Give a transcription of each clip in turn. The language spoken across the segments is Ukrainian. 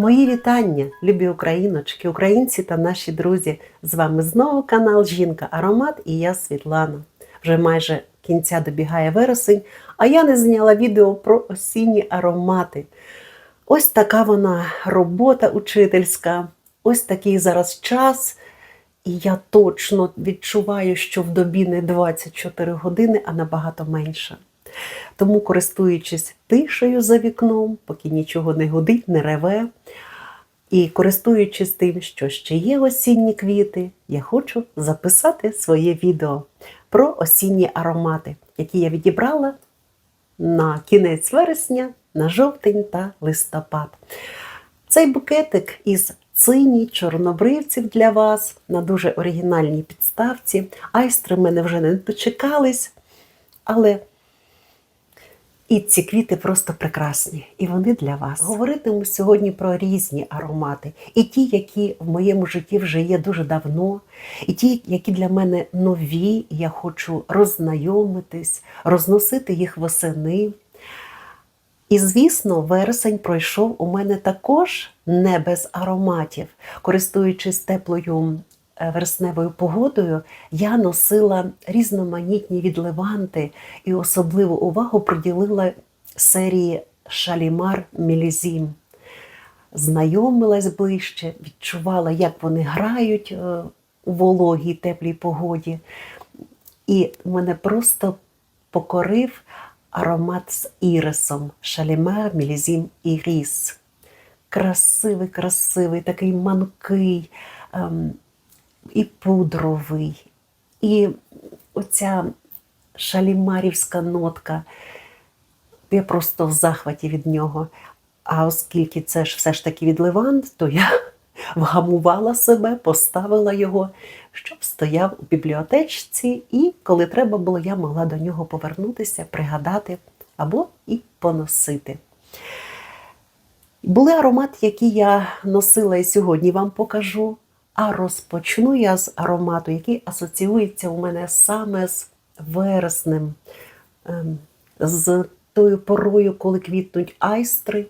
Мої вітання, любі україночки, українці та наші друзі. З вами знову канал Жінка Аромат і я Світлана. Вже майже кінця добігає вересень, а я не зняла відео про осінні аромати. Ось така вона робота учительська, ось такий зараз час. І я точно відчуваю, що в добі не 24 години, а набагато менше. Тому, користуючись тишею за вікном, поки нічого не гудить, не реве, і користуючись тим, що ще є осінні квіти, я хочу записати своє відео про осінні аромати, які я відібрала на кінець вересня, на жовтень та листопад. Цей букетик із цині чорнобривців для вас на дуже оригінальній підставці. Айстри мене вже не дочекались, але і ці квіти просто прекрасні, і вони для вас. Говоритиму сьогодні про різні аромати, і ті, які в моєму житті вже є дуже давно, і ті, які для мене нові, я хочу роззнайомитись, розносити їх восени. І, звісно, вересень пройшов у мене також не без ароматів. Користуючись теплою вересневою погодою, я носила різноманітні відливанти і особливу увагу приділила серії Шалімар Мілізім. Знайомилась ближче, відчувала, як вони грають е, у вологій теплій погоді. І мене просто покорив аромат з ірисом Шалімер Мілізім Іріс. Красивий, красивий, такий манкий, ем, і пудровий, і оця шалімарівська нотка. Я просто в захваті від нього. А оскільки це ж все ж таки відливант, то я вгамувала себе, поставила його, щоб стояв у бібліотечці, і коли треба було, я могла до нього повернутися, пригадати або і поносити. Були аромати, які я носила і сьогодні вам покажу. А розпочну я з аромату, який асоціюється у мене саме з вереснем, ем, з тою порою, коли квітнуть айстри,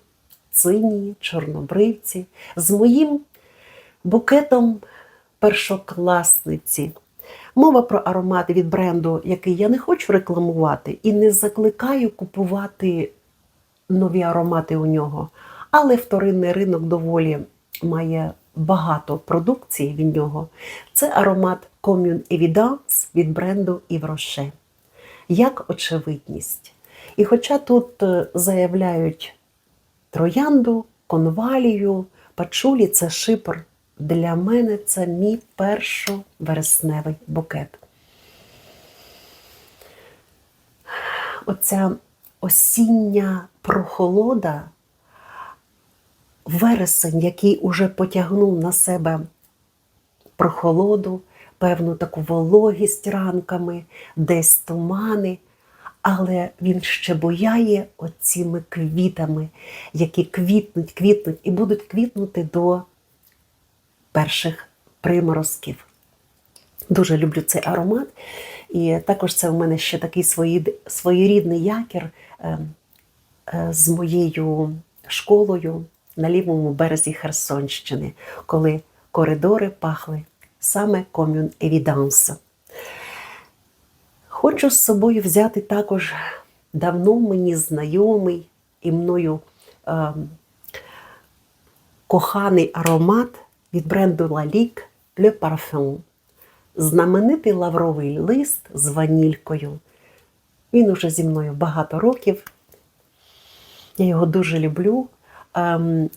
цинії, чорнобривці, з моїм букетом першокласниці. Мова про аромати від бренду, який я не хочу рекламувати, і не закликаю купувати нові аромати у нього. Але вторинний ринок доволі має багато продукції від нього. Це аромат Commune Evidence від бренду Rocher. Як очевидність. І хоча тут е, заявляють троянду, конвалію, пачулі це шипр. Для мене це мій першовересневий букет. Оця осіння прохолода, вересень, який уже потягнув на себе прохолоду, певну таку вологість ранками, десь тумани, але він ще бояє оціми квітами, які квітнуть, квітнуть і будуть квітнути до перших приморозків. Дуже люблю цей аромат. І також це в мене ще такий свої, своєрідний якір е, е, з моєю школою на лівому березі Херсонщини, коли коридори пахли саме ком'юн Евіданса. Хочу з собою взяти також давно мені знайомий і мною е, коханий аромат від бренду Lalique Le Parfum. Знаменитий лавровий лист з ванількою. Він уже зі мною багато років. Я його дуже люблю. Ем,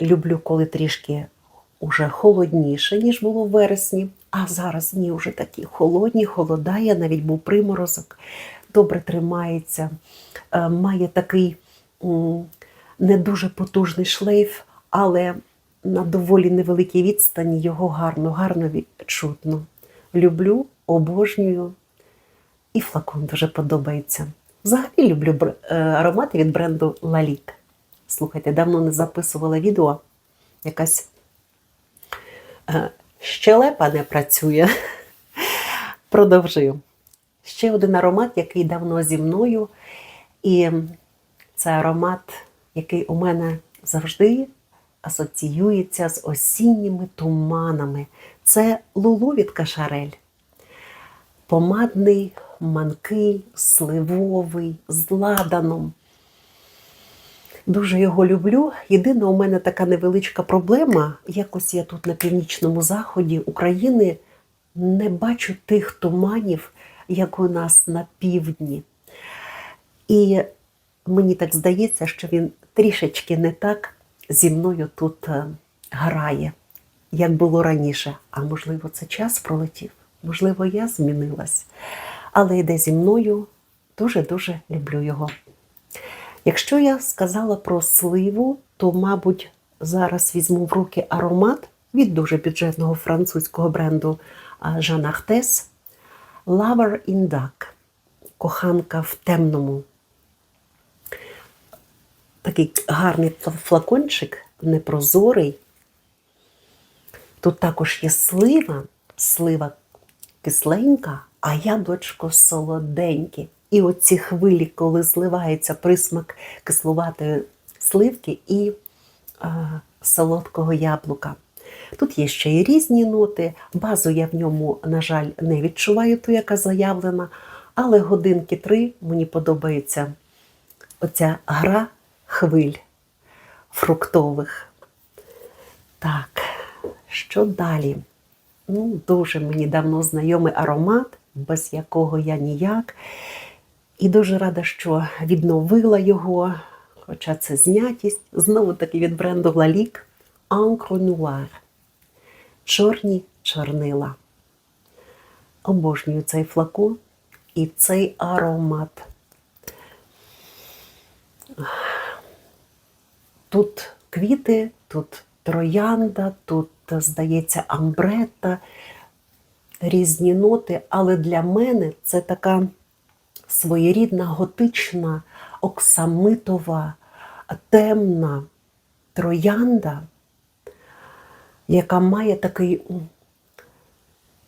люблю, коли трішки уже холодніше, ніж було в вересні. А зараз дні вже такі холодні, холодає, навіть був приморозок, добре тримається, е, має такий не дуже потужний шлейф, але на доволі невеликій відстані його гарно, гарно відчутно. Люблю, обожнюю, і флакон дуже подобається. Взагалі люблю е, аромати від бренду Lalique. Слухайте, давно не записувала відео. Якась е, щелепа не працює. Продовжую. Ще один аромат, який давно зі мною. І це аромат, який у мене завжди асоціюється з осінніми туманами. Це лулу від кашарель. Помадний, манкий, сливовий, з ладаном. Дуже його люблю. Єдина у мене така невеличка проблема. Якось я тут на північному заході України не бачу тих туманів, як у нас на півдні. І мені так здається, що він трішечки не так зі мною тут е, грає, як було раніше. А можливо, це час пролетів, можливо, я змінилась. Але йде зі мною, дуже-дуже люблю його. Якщо я сказала про сливу, то, мабуть, зараз візьму в руки аромат від дуже бюджетного французького бренду Jean Artes Lover in Duck. Коханка в темному. Такий гарний флакончик, непрозорий. Тут також є слива, слива кисленька, а яблучко солоденьке. І оці хвилі, коли зливається присмак кисловатої сливки і а, солодкого яблука. Тут є ще й різні ноти. Базу я в ньому, на жаль, не відчуваю ту, яка заявлена, але годинки три мені подобається оця гра хвиль фруктових. Так, що далі? Ну, Дуже мені давно знайомий аромат, без якого я ніяк. І дуже рада, що відновила його, хоча це знятість, знову таки від бренду Лалік Encre Noir. Чорні чорнила. Обожнюю цей флакон і цей аромат. Тут квіти, тут троянда, тут, здається, амбрета, різні ноти, але для мене це така своєрідна готична, оксамитова, темна троянда, яка має такий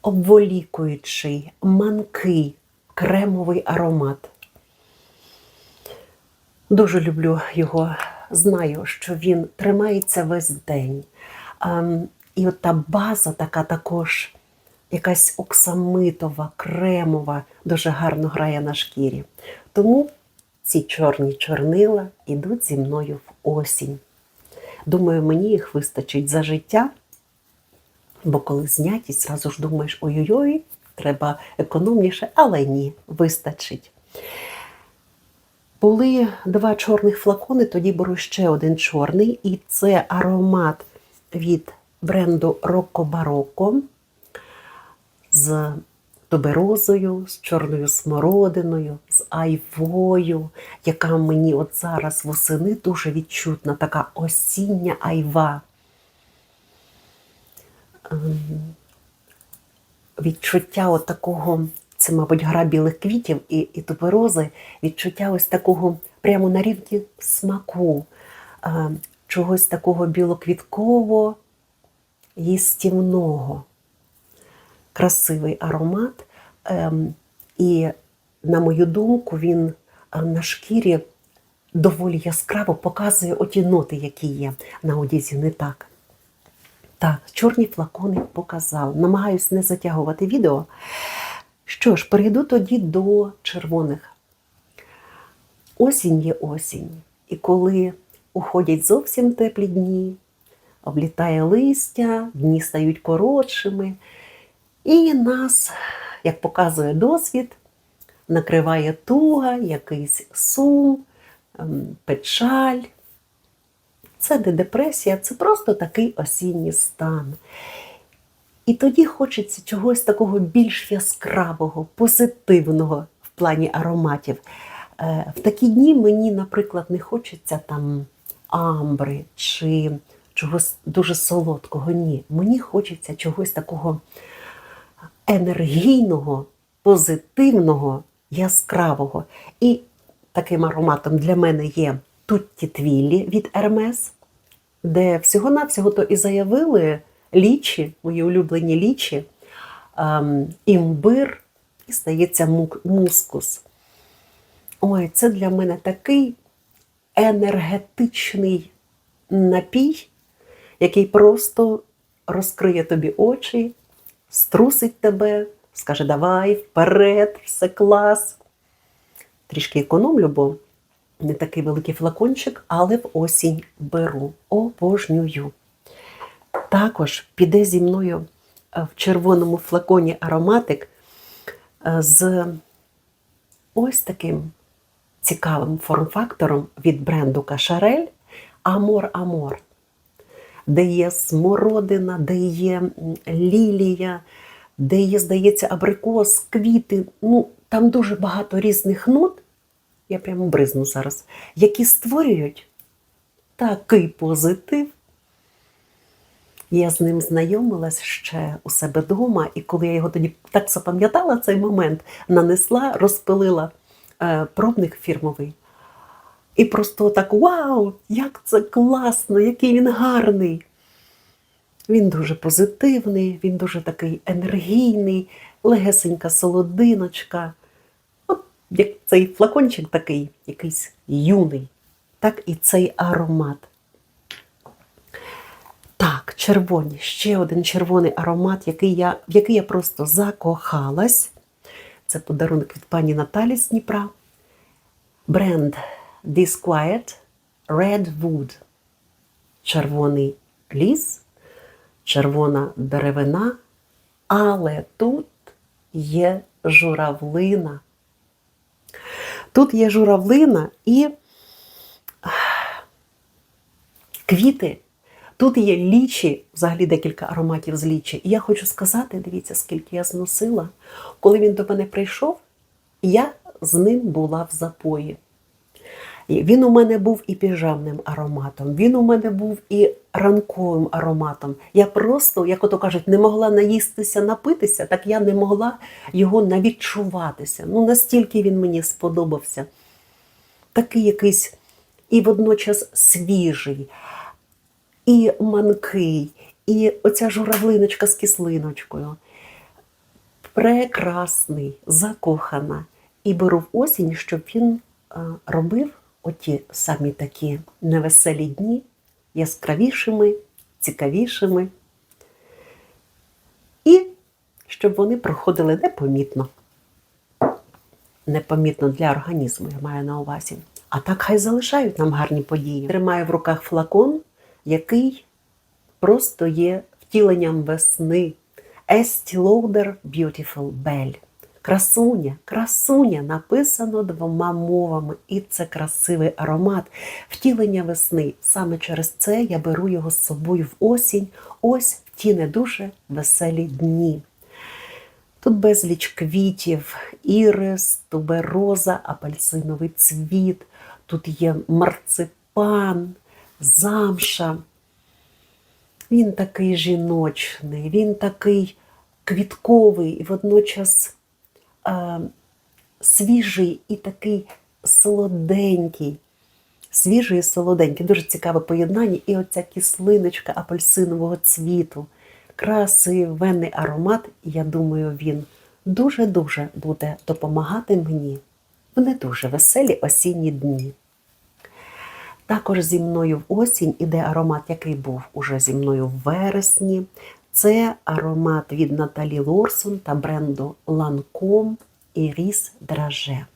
обволікуючий, манкий, кремовий аромат. Дуже люблю його, знаю, що він тримається весь день. І от та база така також якась оксамитова, кремова, дуже гарно грає на шкірі. Тому ці чорні чорнила йдуть зі мною в осінь. Думаю, мені їх вистачить за життя, бо коли знятість, зразу ж думаєш, ой-ой-ой, треба економніше, але ні, вистачить. Були два чорних флакони, тоді беру ще один чорний, і це аромат від бренду Rocco Barocco з туберозою, з чорною смородиною, з айвою, яка мені от зараз восени дуже відчутна, така осіння айва. Ем, відчуття от такого, це, мабуть, гра білих квітів і і туберози, відчуття ось такого прямо на рівні смаку, ем, чогось такого білоквітково їстівного красивий аромат. Ем, і, на мою думку, він е, на шкірі доволі яскраво показує оті ноти, які є на одязі, не так. Так, чорні флакони показав. Намагаюсь не затягувати відео. Що ж, перейду тоді до червоних. Осінь є осінь. І коли уходять зовсім теплі дні, облітає листя, дні стають коротшими. І нас, як показує досвід, накриває туга, якийсь сум, ем, печаль. Це не депресія, це просто такий осінній стан. І тоді хочеться чогось такого більш яскравого, позитивного в плані ароматів. Е, в такі дні мені, наприклад, не хочеться там амбри чи чогось дуже солодкого. Ні. Мені хочеться чогось такого енергійного, позитивного, яскравого. І таким ароматом для мене є Тутті Твіллі від Ермес, де всього-навсього то і заявили лічі, мої улюблені лічі, ем, імбир і стається мускус. Ой, це для мене такий енергетичний напій, який просто розкриє тобі очі, струсить тебе, скаже: давай, вперед, все клас. Трішки економлю, бо не такий великий флакончик, але в осінь беру. Обожнюю. Також піде зі мною е, в червоному флаконі ароматик е, з ось таким цікавим форм-фактором від бренду Кашарель Амор Амор, де є смородина, де є лілія, де є, здається, абрикос, квіти. Ну, там дуже багато різних нот, я прямо бризну зараз, які створюють такий позитив. Я з ним знайомилась ще у себе вдома, і коли я його тоді так запам'ятала цей момент, нанесла, розпилила е, пробник фірмовий. І просто так вау, як це класно, який він гарний. Він дуже позитивний, він дуже такий енергійний, легесенька солодиночка. От як цей флакончик такий, якийсь юний, так і цей аромат. Так, червоні, ще один червоний аромат, який я, в який я просто закохалась. Це подарунок від пані Наталі з Дніпра. Бренд Disquiet Red Wood. Червоний ліс, червона деревина, але тут є журавлина. Тут є журавлина і квіти. Тут є лічі, взагалі декілька ароматів з лічі. І я хочу сказати, дивіться, скільки я зносила. Коли він до мене прийшов, я з ним була в запої. Він у мене був і піжамним ароматом, він у мене був і ранковим ароматом. Я просто, як ото кажуть, не могла наїстися, напитися, так я не могла його навідчуватися. Ну, настільки він мені сподобався. Такий якийсь і водночас свіжий, і манкий, і оця журавлиночка з кислиночкою. Прекрасний, закохана. І беру в осінь, щоб він е, робив оті самі такі невеселі дні яскравішими, цікавішими. І щоб вони проходили непомітно. Непомітно для організму, я маю на увазі. А так хай залишають нам гарні події. Тримаю в руках флакон, який просто є втіленням весни. Estee Lauder Beautiful Belle. Красуня, красуня написано двома мовами, і це красивий аромат, втілення весни. Саме через це я беру його з собою в осінь, ось в ті не дуже веселі дні. Тут безліч квітів, ірис, тубероза, апельсиновий цвіт, тут є марципан, замша. Він такий жіночний, він такий квітковий і водночас свіжий і такий солоденький. Свіжий і солоденький, дуже цікаве поєднання. І оця кислиночка апельсинового цвіту. Красивенний аромат, я думаю, він дуже-дуже буде допомагати мені в не дуже веселі осінні дні. Також зі мною в осінь іде аромат, який був уже зі мною в вересні. Це аромат від Наталі Лорсон та бренду Lancome Iris Драже.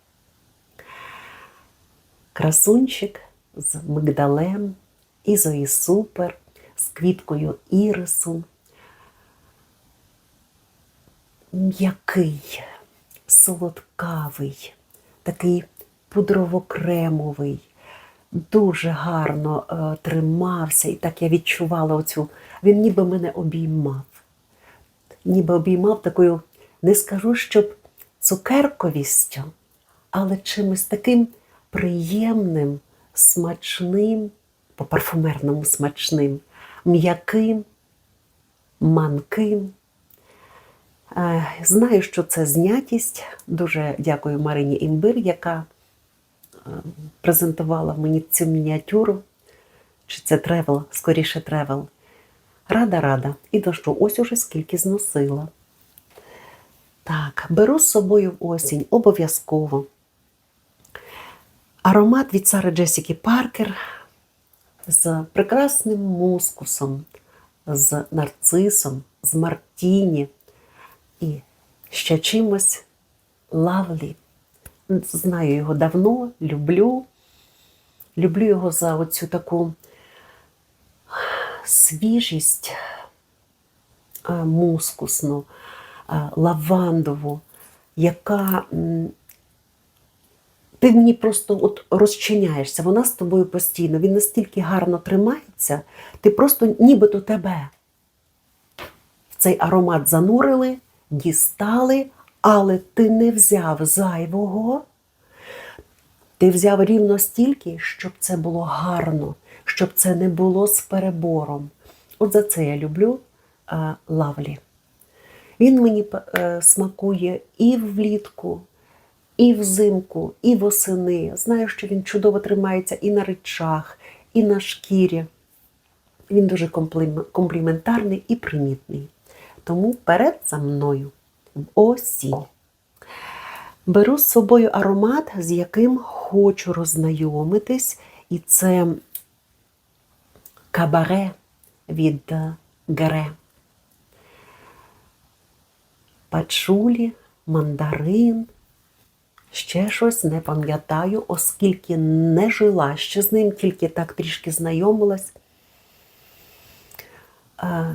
Красунчик з мигдалем, ізої супер, з квіткою ірису. М'який, солодкавий, такий пудрово-кремовий дуже гарно е, тримався, і так я відчувала оцю. Він ніби мене обіймав. Ніби обіймав такою, не скажу, щоб цукерковістю, але чимось таким приємним, смачним, по парфумерному смачним, м'яким, манким. Е, Знаю, що це знятість. Дуже дякую Марині Імбир, яка презентувала мені цю мініатюру. Чи це тревел, скоріше тревел. Рада, рада. І дощу ось уже скільки зносила. Так, беру з собою осінь обов'язково. Аромат від Сари Джесіки Паркер. з прекрасним мускусом, з нарцисом, з мартіні і ще чимось лавлі. Знаю його давно, люблю. Люблю його за оцю таку свіжість е, мускусну, е, лавандову, яка ти ній просто от розчиняєшся, вона з тобою постійно, він настільки гарно тримається, ти просто нібито тебе в цей аромат занурили, дістали, але ти не взяв зайвого. Ти взяв рівно стільки, щоб це було гарно, щоб це не було з перебором. От за це я люблю е, лавлі. Він мені е, смакує і влітку, і взимку, і восени. Знаю, що він чудово тримається і на речах, і на шкірі. Він дуже комплім- компліментарний і примітний. Тому перед за мною в осінь. Беру з собою аромат, з яким хочу роззнайомитись, і це кабаре від е, Гаре. Пачулі, мандарин, ще щось не пам'ятаю, оскільки не жила ще з ним, тільки так трішки знайомилась. Е,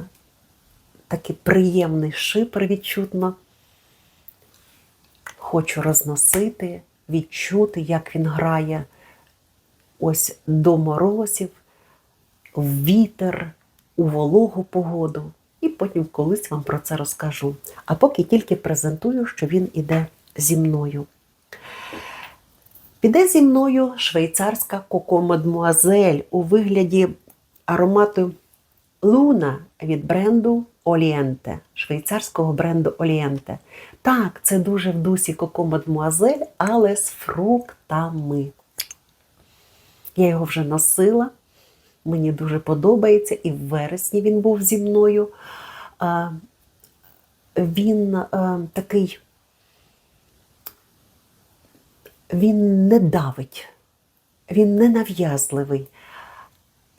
Такий приємний шипр відчутно. Хочу розносити, відчути, як він грає ось до морозів, в вітер, у вологу погоду. І потім колись вам про це розкажу. А поки тільки презентую, що він іде зі мною. Піде зі мною швейцарська коко мадмуазель у вигляді аромату Луна від бренду Олієнте, швейцарського бренду Олієнте. Так, це дуже в дусі коко мадмуазель, але з фруктами. Я його вже носила, мені дуже подобається, і в вересні він був зі мною. Він такий, він не давить, він не нав'язливий.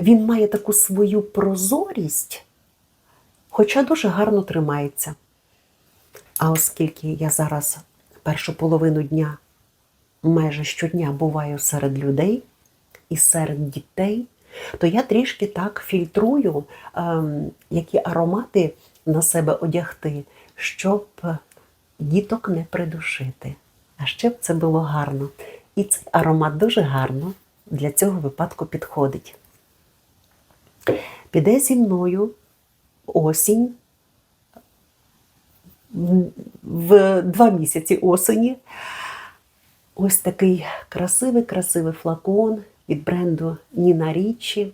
Він має таку свою прозорість, хоча дуже гарно тримається. А оскільки я зараз першу половину дня майже щодня буваю серед людей і серед дітей, то я трішки так фільтрую, ем, які аромати на себе одягти, щоб діток не придушити. А щоб це було гарно. І цей аромат дуже гарно для цього випадку підходить. Піде зі мною осінь в два місяці осені. Ось такий красивий-красивий флакон від бренду Ніна Річі.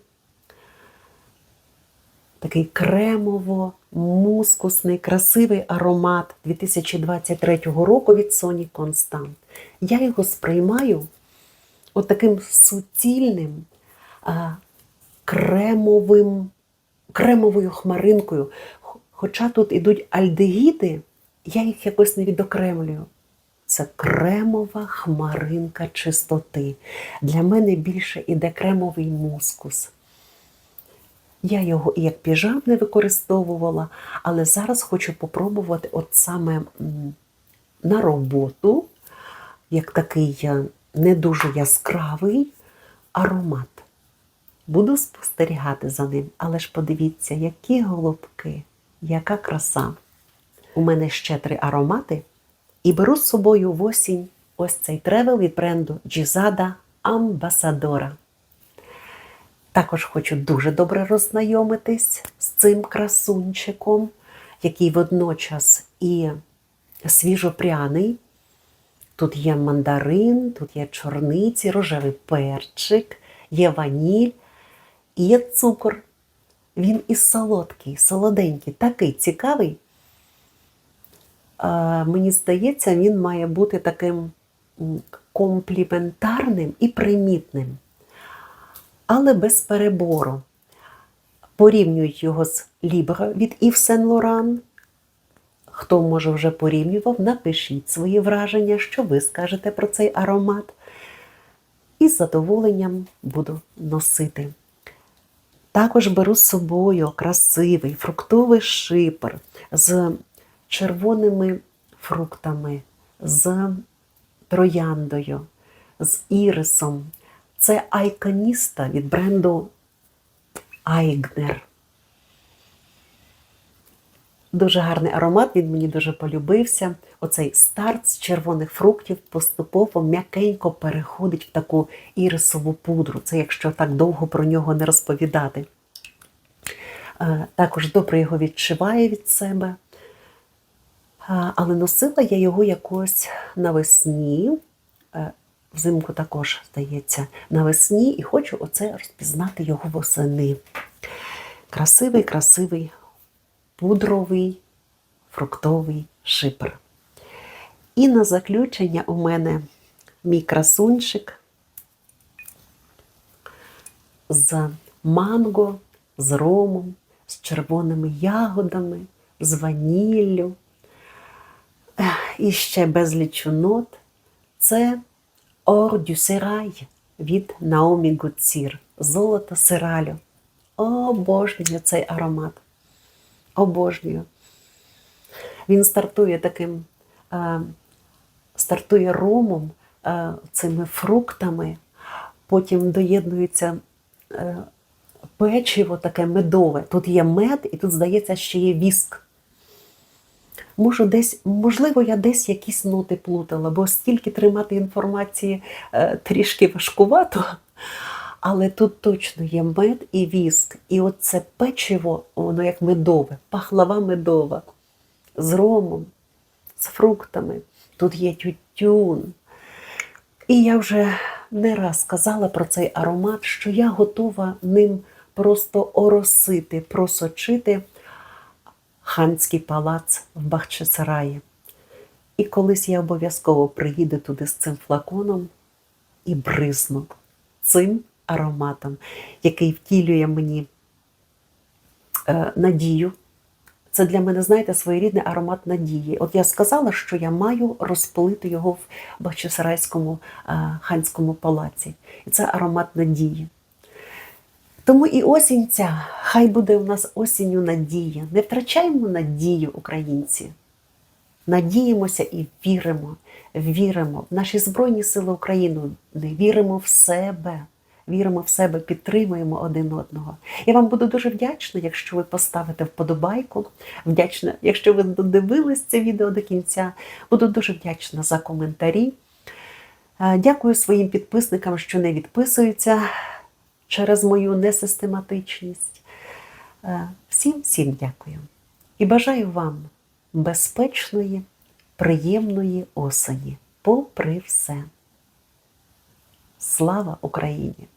Такий кремово-мускусний, красивий аромат 2023 року від Sony Constant. Я його сприймаю от таким суцільним, кремовим, кремовою хмаринкою. Хоча тут ідуть альдегіди, я їх якось не відокремлюю. Це кремова хмаринка чистоти. Для мене більше іде кремовий мускус. Я його і як піжам не використовувала, але зараз хочу попробувати от саме на роботу, як такий е, не дуже яскравий аромат. Буду спостерігати за ним, але ж подивіться, які голубки, яка краса. У мене ще три аромати, і беру з собою в осінь ось цей тревел від бренду Джізада Амбасадора. Також хочу дуже добре роззнайомитись з цим красунчиком, який водночас і свіжопряний. Тут є мандарин, тут є чорниці, рожевий перчик, є ваніль і є цукор. Він і солодкий, солоденький, такий цікавий. Мені здається, він має бути таким компліментарним і примітним, але без перебору. Порівнюють його з Libra від Yves Saint Laurent. Хто, може, вже порівнював, напишіть свої враження, що ви скажете про цей аромат. І з задоволенням буду носити. Також беру з собою красивий фруктовий шипер з червоними фруктами, з трояндою, з ірисом. Це айконіста від бренду Айгнер. Дуже гарний аромат, він мені дуже полюбився. Оцей старт з червоних фруктів поступово м'якенько переходить в таку ірисову пудру. Це якщо так довго про нього не розповідати. Е, Також добре його відчуває від себе. Е, Але носила я його якось навесні. Е, Взимку також, здається, навесні, і хочу оце розпізнати його восени. Красивий, красивий пудровий фруктовий шипер. І на заключення у мене мій красунчик з манго, з ромом, з червоними ягодами, з ваніллю. І ще безліч нот. Це Ор дю Серай від Наомі Гуцір. Золото сиралю. Обожнюю цей аромат обожнюю. Він стартує таким, е, стартує ромом, е, цими фруктами, потім доєднується е, печиво таке медове. Тут є мед, і тут, здається, ще є віск. Можу десь, можливо, я десь якісь ноти плутала, бо стільки тримати інформації трішки важкувато. Але тут точно є мед і віск. І оце печиво, воно як медове, пахлава медова, з ромом, з фруктами. Тут є тютюн. І я вже не раз сказала про цей аромат, що я готова ним просто оросити, просочити ханський палац в Бахчисараї. І колись я обов'язково приїду туди з цим флаконом і бризну цим ароматом, який втілює мені е, надію. Це для мене, знаєте, своєрідний аромат надії. От я сказала, що я маю розпилити його в Бахчисарайському е, ханському палаці. І це аромат надії. Тому і осінь ця, хай буде у нас осінню надія. Не втрачаємо надію, українці. Надіємося і віримо, віримо в наші Збройні Сили України, не віримо в себе, віримо в себе, підтримуємо один одного. Я вам буду дуже вдячна, якщо ви поставите вподобайку. Вдячна, якщо ви додивились це відео до кінця. Буду дуже вдячна за коментарі. Е, Дякую своїм підписникам, що не відписуються через мою несистематичність. Е, Всім всім дякую. І бажаю вам безпечної, приємної осені, попри все. Слава Україні!